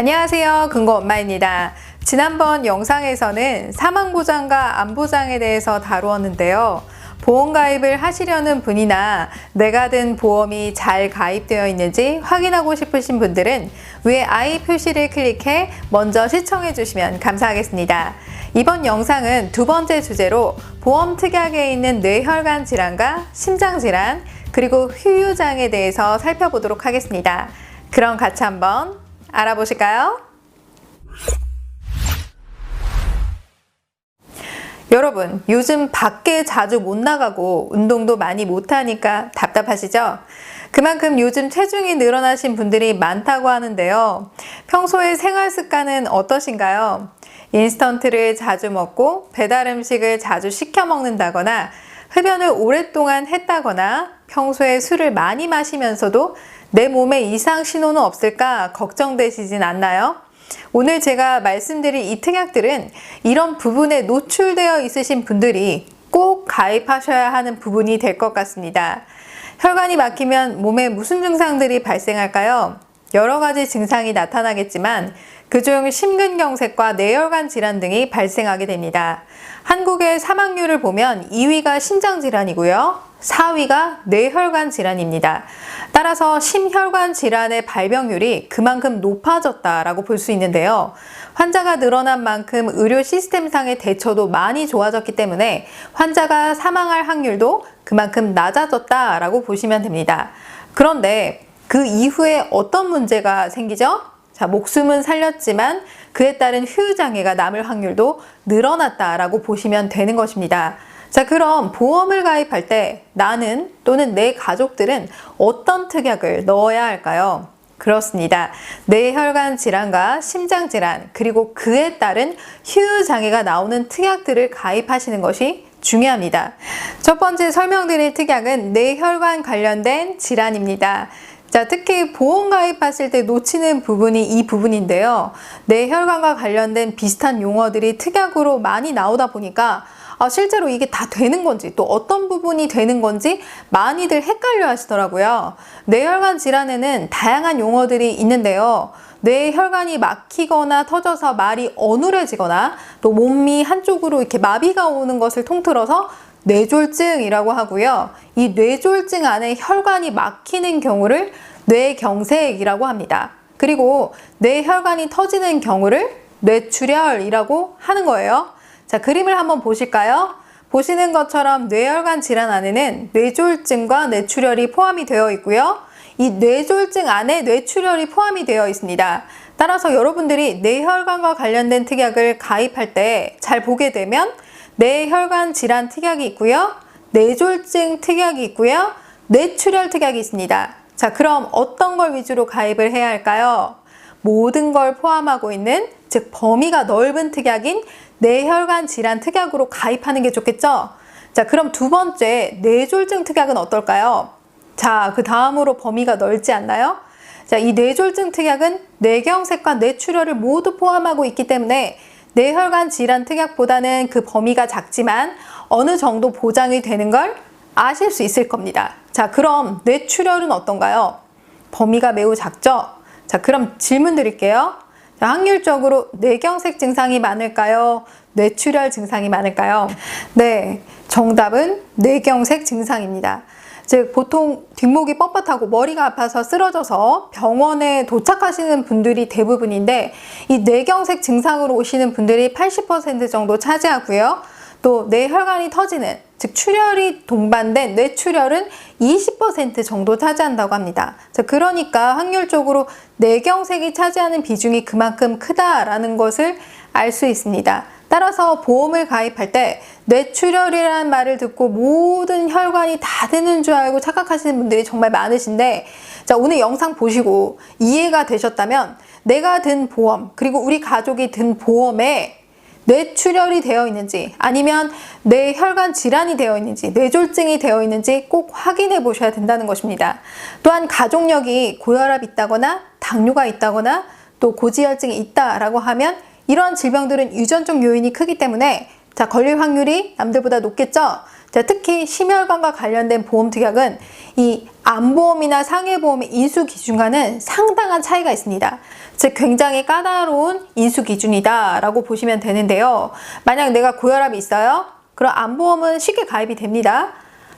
안녕하세요. 근고 엄마입니다. 지난번 영상에서는 사망보장과 암보장에 대해서 다루었는데요. 보험 가입을 하시려는 분이나 내가 든 보험이 잘 가입되어 있는지 확인하고 싶으신 분들은 위에 I 표시를 클릭해 먼저 시청해 주시면 감사하겠습니다. 이번 영상은 두 번째 주제로 보험 특약에 있는 뇌혈관 질환과 심장 질환 그리고 휴유장에 대해서 살펴보도록 하겠습니다. 그럼 같이 한번 알아보실까요? 여러분, 요즘 밖에 자주 못 나가고 운동도 많이 못하니까 답답하시죠? 그만큼 요즘 체중이 늘어나신 분들이 많다고 하는데요. 평소에 생활 습관은 어떠신가요? 인스턴트를 자주 먹고 배달 음식을 자주 시켜 먹는다거나 흡연을 오랫동안 했다거나 평소에 술을 많이 마시면서도 내 몸에 이상 신호는 없을까 걱정되시진 않나요? 오늘 제가 말씀드릴 이 특약들은 이런 부분에 노출되어 있으신 분들이 꼭 가입하셔야 하는 부분이 될 것 같습니다. 혈관이 막히면 몸에 무슨 증상들이 발생할까요? 여러 가지 증상이 나타나겠지만 그중 심근경색과 뇌혈관 질환 등이 발생하게 됩니다. 한국의 사망률을 보면 2위가 심장질환이고요. 4위가 뇌혈관 질환입니다. 따라서 심혈관 질환의 발병률이 그만큼 높아졌다라고 볼 수 있는데요. 환자가 늘어난 만큼 의료 시스템상의 대처도 많이 좋아졌기 때문에 환자가 사망할 확률도 그만큼 낮아졌다라고 보시면 됩니다. 그런데 그 이후에 어떤 문제가 생기죠? 자, 목숨은 살렸지만 그에 따른 후유 장애가 남을 확률도 늘어났다라고 보시면 되는 것입니다. 자, 그럼 보험을 가입할 때 나는 또는 내 가족들은 어떤 특약을 넣어야 할까요? 그렇습니다. 뇌혈관 질환과 심장 질환, 그리고 그에 따른 휴유 장애가 나오는 특약들을 가입하시는 것이 중요합니다. 첫 번째 설명드릴 특약은 뇌혈관 관련된 질환입니다. 자, 특히 보험 가입하실 때 놓치는 부분이 이 부분인데요. 뇌혈관과 관련된 비슷한 용어들이 특약으로 많이 나오다 보니까 아, 실제로 이게 다 되는 건지 또 어떤 부분이 되는 건지 많이들 헷갈려 하시더라고요. 뇌혈관 질환에는 다양한 용어들이 있는데요. 뇌혈관이 막히거나 터져서 말이 어눌해지거나 또 몸이 한쪽으로 이렇게 마비가 오는 것을 통틀어서 뇌졸증이라고 하고요. 이 뇌졸증 안에 혈관이 막히는 경우를 뇌경색이라고 합니다. 그리고 뇌혈관이 터지는 경우를 뇌출혈이라고 하는 거예요. 자, 그림을 한번 보실까요? 보시는 것처럼 뇌혈관 질환 안에는 뇌졸증과 뇌출혈이 포함이 되어 있고요. 이 뇌졸증 안에 뇌출혈이 포함이 되어 있습니다. 따라서 여러분들이 뇌혈관과 관련된 특약을 가입할 때 잘 보게 되면 뇌혈관 질환 특약이 있고요. 뇌졸증 특약이 있고요. 뇌출혈 특약이 있습니다. 자, 그럼 어떤 걸 위주로 가입을 해야 할까요? 모든 걸 포함하고 있는 즉 범위가 넓은 특약인 뇌혈관 질환 특약으로 가입하는 게 좋겠죠? 자, 그럼 두 번째 뇌졸증 특약은 어떨까요? 자, 그 다음으로 범위가 넓지 않나요? 자, 이 뇌졸증 특약은 뇌경색과 뇌출혈을 모두 포함하고 있기 때문에 뇌혈관 질환 특약보다는 그 범위가 작지만 어느 정도 보장이 되는 걸 아실 수 있을 겁니다. 자, 그럼 뇌출혈은 어떤가요? 범위가 매우 작죠? 자, 그럼 질문 드릴게요. 자, 확률적으로 뇌경색 증상이 많을까요? 뇌출혈 증상이 많을까요? 네, 정답은 뇌경색 증상입니다. 즉 보통 뒷목이 뻣뻣하고 머리가 아파서 쓰러져서 병원에 도착하시는 분들이 대부분인데 이 뇌경색 증상으로 오시는 분들이 80% 정도 차지하고요. 또 뇌혈관이 터지는 즉 출혈이 동반된 뇌출혈은 20% 정도 차지한다고 합니다. 자, 그러니까 확률적으로 뇌경색이 차지하는 비중이 그만큼 크다라는 것을 알 수 있습니다. 따라서 보험을 가입할 때 뇌출혈이라는 말을 듣고 모든 혈관이 다 되는 줄 알고 착각하시는 분들이 정말 많으신데 자 오늘 영상 보시고 이해가 되셨다면 내가 든 보험 그리고 우리 가족이 든 보험에 뇌출혈이 되어 있는지 아니면 뇌혈관 질환이 되어 있는지 뇌졸증이 되어 있는지 꼭 확인해 보셔야 된다는 것입니다. 또한 가족력이 고혈압 있다거나 당뇨가 있다거나 또 고지혈증이 있다라고 하면 이러한 질병들은 유전적 요인이 크기 때문에 자 걸릴 확률이 남들보다 높겠죠. 자, 특히 심혈관과 관련된 보험 특약은 이 암보험이나 상해보험의 인수 기준과는 상당한 차이가 있습니다. 즉 굉장히 까다로운 인수 기준이다 라고 보시면 되는데요. 만약 내가 고혈압이 있어요. 그럼 암보험은 쉽게 가입이 됩니다.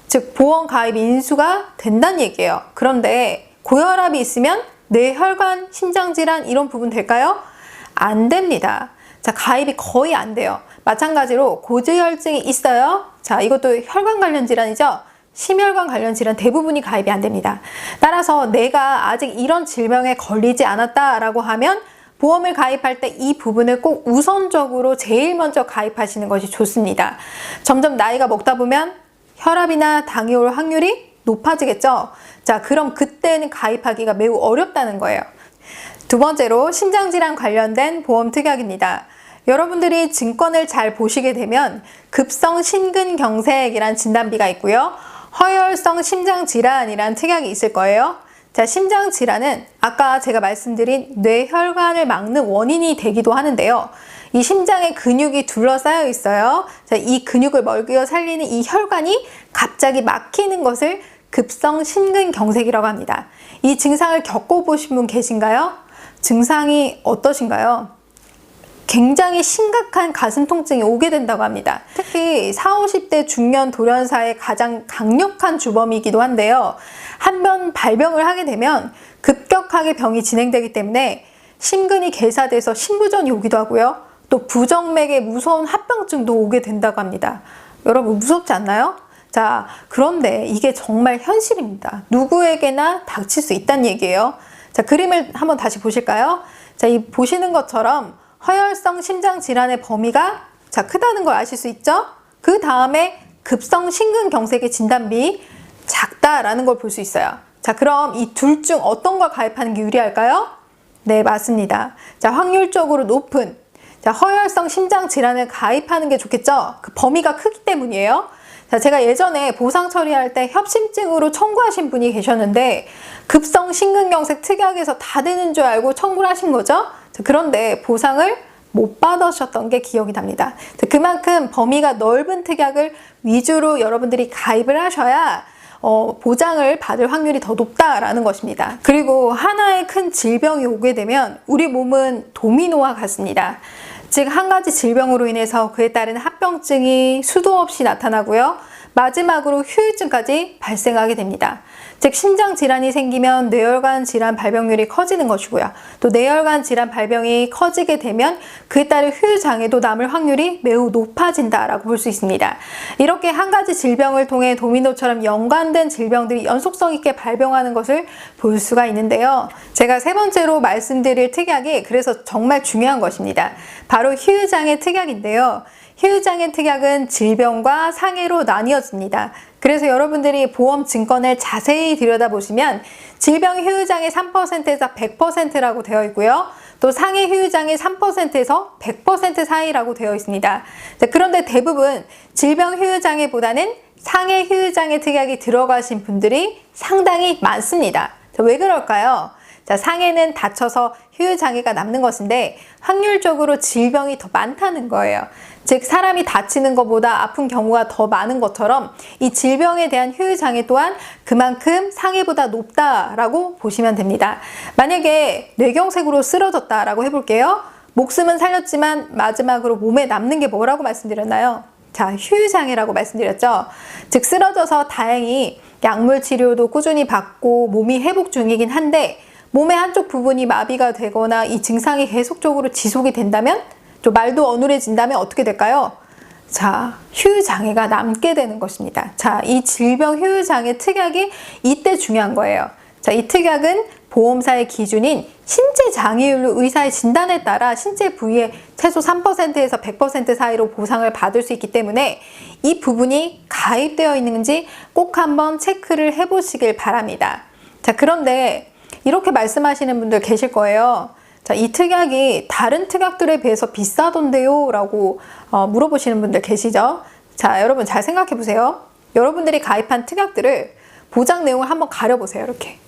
즉 보험 가입 인수가 된다는 얘기예요. 그런데 고혈압이 있으면 뇌혈관, 심장질환 이런 부분 될까요? 안 됩니다. 자, 가입이 거의 안 돼요. 마찬가지로 고지혈증이 있어요. 자, 이것도 혈관 관련 질환이죠. 심혈관 관련 질환 대부분이 가입이 안 됩니다. 따라서 내가 아직 이런 질병에 걸리지 않았다라고 하면 보험을 가입할 때 이 부분을 꼭 우선적으로 제일 먼저 가입하시는 것이 좋습니다. 점점 나이가 먹다 보면 혈압이나 당이 올 확률이 높아지겠죠? 자, 그럼 그때는 가입하기가 매우 어렵다는 거예요. 두 번째로 심장질환 관련된 보험 특약입니다. 여러분들이 증권을 잘 보시게 되면 급성 심근경색이란 진단비가 있고요. 허혈성 심장질환이란 특약이 있을 거예요. 자, 심장질환은 아까 제가 말씀드린 뇌혈관을 막는 원인이 되기도 하는데요. 이 심장에 근육이 둘러싸여 있어요. 자, 이 근육을 먹여 살리는 이 혈관이 갑자기 막히는 것을 급성 심근경색이라고 합니다. 이 증상을 겪어보신 분 계신가요? 증상이 어떠신가요? 굉장히 심각한 가슴 통증이 오게 된다고 합니다. 특히 40, 50대 중년 돌연사의 가장 강력한 주범이기도 한데요. 한 번 발병을 하게 되면 급격하게 병이 진행되기 때문에 심근이 괴사돼서 심부전이 오기도 하고요. 또 부정맥의 무서운 합병증도 오게 된다고 합니다. 여러분 무섭지 않나요? 자, 그런데 이게 정말 현실입니다. 누구에게나 닥칠 수 있다는 얘기예요. 자, 그림을 한번 다시 보실까요? 자, 이 보시는 것처럼 허혈성 심장 질환의 범위가 자, 크다는 걸 아실 수 있죠? 그 다음에 급성 심근경색의 진단비 작다라는 걸 볼 수 있어요. 자, 그럼 이 둘 중 어떤 걸 가입하는 게 유리할까요? 네, 맞습니다. 자, 확률적으로 높은 자, 허혈성 심장 질환을 가입하는 게 좋겠죠? 그 범위가 크기 때문이에요. 자, 제가 예전에 보상 처리할 때 협심증으로 청구하신 분이 계셨는데 급성 심근경색 특약에서 다 되는 줄 알고 청구를 하신 거죠? 자, 그런데 보상을 못 받으셨던 게 기억이 납니다. 자, 그만큼 범위가 넓은 특약을 위주로 여러분들이 가입을 하셔야 어, 보장을 받을 확률이 더 높다라는 것입니다. 그리고 하나의 큰 질병이 오게 되면 우리 몸은 도미노와 같습니다. 즉, 한 가지 질병으로 인해서 그에 따른 합병증이 수도 없이 나타나고요. 마지막으로 후유증까지 발생하게 됩니다. 즉 심장 질환이 생기면 뇌혈관 질환 발병률이 커지는 것이고요. 또 뇌혈관 질환 발병이 커지게 되면 그에 따른 후유 장애도 남을 확률이 매우 높아진다라고 볼 수 있습니다. 이렇게 한 가지 질병을 통해 도미노처럼 연관된 질병들이 연속성 있게 발병하는 것을 볼 수가 있는데요. 제가 세 번째로 말씀드릴 특약이 그래서 정말 중요한 것입니다. 바로 후유 장애 특약인데요. 후유장애 특약은 질병과 상해로 나뉘어집니다. 그래서 여러분들이 보험 증권을 자세히 들여다보시면 질병 후유장애 3%에서 100%라고 되어 있고요. 또 상해 후유장애 3%에서 100% 사이라고 되어 있습니다. 자, 그런데 대부분 질병 후유장애보다는 상해 후유장애 특약이 들어가신 분들이 상당히 많습니다. 자, 왜 그럴까요? 자, 상해는 다쳐서 후유장애가 남는 것인데 확률적으로 질병이 더 많다는 거예요. 즉 사람이 다치는 것보다 아픈 경우가 더 많은 것처럼 이 질병에 대한 후유장애 또한 그만큼 상해보다 높다라고 보시면 됩니다. 만약에 뇌경색으로 쓰러졌다라고 해볼게요. 목숨은 살렸지만 마지막으로 몸에 남는 게 뭐라고 말씀드렸나요? 자, 휴유장애라고 말씀드렸죠. 즉 쓰러져서 다행히 약물 치료도 꾸준히 받고 몸이 회복 중이긴 한데 몸의 한쪽 부분이 마비가 되거나 이 증상이 계속적으로 지속이 된다면 또 말도 어눌해진다면 어떻게 될까요? 자, 휴유장애가 남게 되는 것입니다. 자, 이 질병 휴유장애 특약이 이때 중요한 거예요. 자, 이 특약은 보험사의 기준인 신체 장애율로 의사의 진단에 따라 신체 부위의 최소 3%에서 100% 사이로 보상을 받을 수 있기 때문에 이 부분이 가입되어 있는지 꼭 한번 체크를 해보시길 바랍니다. 자, 그런데 이렇게 말씀하시는 분들 계실 거예요. 자, 이 특약이 다른 특약들에 비해서 비싸던데요? 라고 어, 물어보시는 분들 계시죠? 자, 여러분 잘 생각해 보세요. 여러분들이 가입한 특약들을 보장 내용을 한번 가려보세요. 이렇게.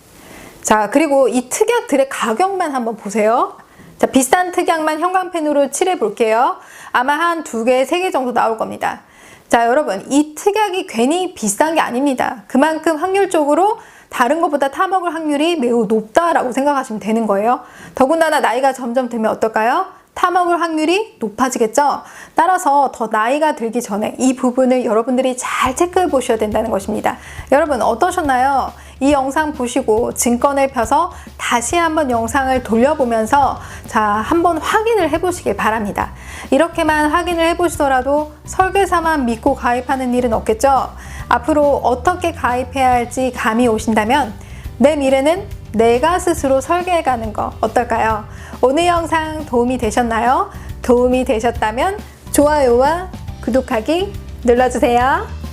자, 그리고 이 특약들의 가격만 한번 보세요. 자, 비싼 특약만 형광펜으로 칠해 볼게요. 아마 한 두 개, 세 개 정도 나올 겁니다. 자, 여러분, 이 특약이 괜히 비싼 게 아닙니다. 그만큼 확률적으로 다른 것보다 타먹을 확률이 매우 높다라고 생각하시면 되는 거예요. 더군다나 나이가 점점 들면 어떨까요? 타먹을 확률이 높아지겠죠? 따라서 더 나이가 들기 전에 이 부분을 여러분들이 잘 체크해 보셔야 된다는 것입니다. 여러분, 어떠셨나요? 이 영상 보시고 증권을 펴서 다시 한번 영상을 돌려보면서 자, 한번 확인을 해 보시길 바랍니다. 이렇게만 확인을 해 보시더라도 설계사만 믿고 가입하는 일은 없겠죠? 앞으로 어떻게 가입해야 할지 감이 오신다면 내 미래는 내가 스스로 설계해가는 거 어떨까요? 오늘 영상 도움이 되셨나요? 도움이 되셨다면 좋아요와 구독하기 눌러주세요.